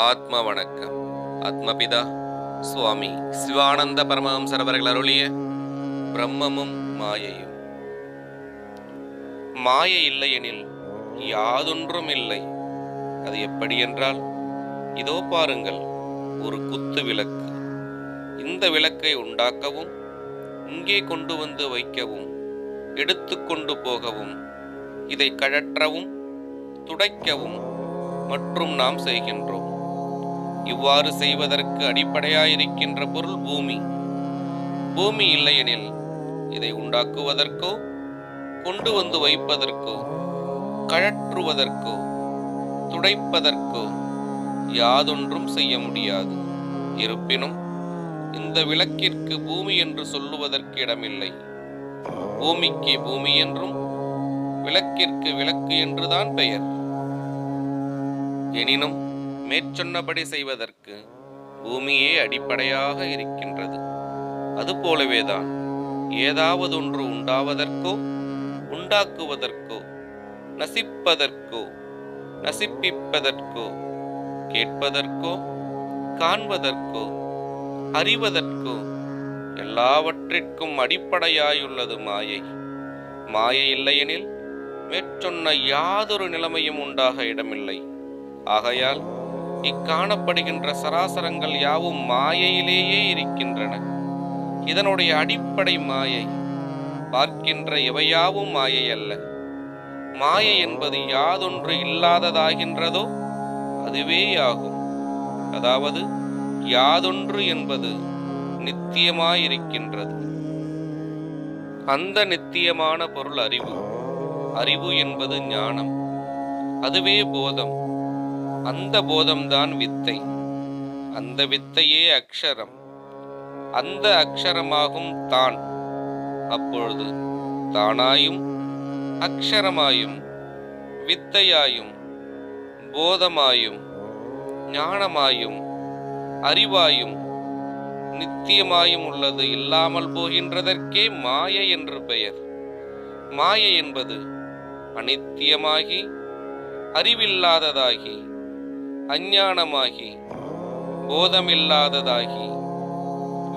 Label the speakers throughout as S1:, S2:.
S1: ஆத்ம வணக்கம் ஆத்மபிதா சுவாமி சிவானந்த பரமஹம்சர் அவர்கள் அருளிய பிரம்மமும் மாயையும். மாயை இல்லையெனில் யாதொன்றும் இல்லை. அது எப்படி என்றால் இதோ பாருங்கள் ஒரு குத்து விளக்கு. இந்த விளக்கை உண்டாக்கவும் இங்கே கொண்டு வந்து வைக்கவும் எடுத்துக்கொண்டு போகவும் இதை கழற்றவும் துடைக்கவும் மற்றும் நாம் செய்கின்றோம். இவ்வாறு செய்வதற்கு அடிப்படையாயிருக்கின்ற பொருள் பூமி. பூமி இல்லையெனில் இதை உண்டாக்குவதற்கோ கொண்டு வந்து வைப்பதற்கோ கழற்றுவதற்கோ துடைப்பதற்கோ யாதொன்றும் செய்ய முடியாது. இருப்பினும் இந்த விளக்கிற்கு பூமி என்று சொல்லுவதற்கு இடமில்லை. பூமிக்கு பூமி என்றும் விளக்கிற்கு விளக்கு என்றுதான் பெயர். எனினும் மேற்சொன்னபடி செய்வதற்கு பூமியே அடிப்படையாக இருக்கின்றது. அதுபோலவேதான் ஏதாவது ஒன்று உண்டாவதற்கோ உண்டாக்குவதற்கோ நசிப்பதற்கோ நசிப்பிப்பதற்கோ கேட்பதற்கோ காண்பதற்கோ அறிவதற்கோ எல்லாவற்றிற்கும் அடிப்படையாயுள்ளது மாயை. மாயை இல்லையெனில் மேற்சொன்ன யாதொரு நிலைமையும் உண்டாக இடமில்லை. ஆகையால் இக்காணப்படுகின்ற சராசரங்கள் யாவும் மாயையிலேயே இருக்கின்றன. இதனுடைய அடிப்படை மாயை பார்க்கின்ற எவையாவும் மாயை அல்ல. மாயை என்பது யாதொன்று இல்லாததாகின்றதோ அதுவே ஆகும் அதாவது யாதொன்று என்பது நித்தியமாயிருக்கின்றது. அந்த நித்தியமான பொருள் அறிவு. அறிவு என்பது ஞானம். அதுவே போதம். அந்த போதம்தான் வித்தை. அந்த வித்தையே அக்ஷரம். அந்த அக்ஷரமாகும் தான். அப்பொழுது தானாயும் அக்ஷரமாயும் வித்தையாயும் போதமாயும் ஞானமாயும் அறிவாயும் நித்தியமாயும் உள்ளது. இல்லாமல் போகின்றதற்கே மாயை என்று பெயர். மாயை என்பது அனித்தியமாகி அறிவில்லாததாகி அஞ்ஞானமாகி போதமில்லாததாகி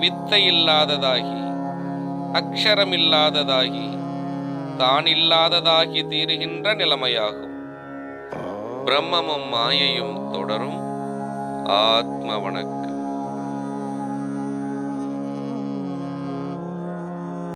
S1: வித்தையில்லாததாகி அக்ஷரமில்லாததாகி தான் இல்லாததாகி தீருகின்ற நிலைமையாகும். பிரம்மமும் மாயையும் தொடரும் ஆத்ம வணக்கம்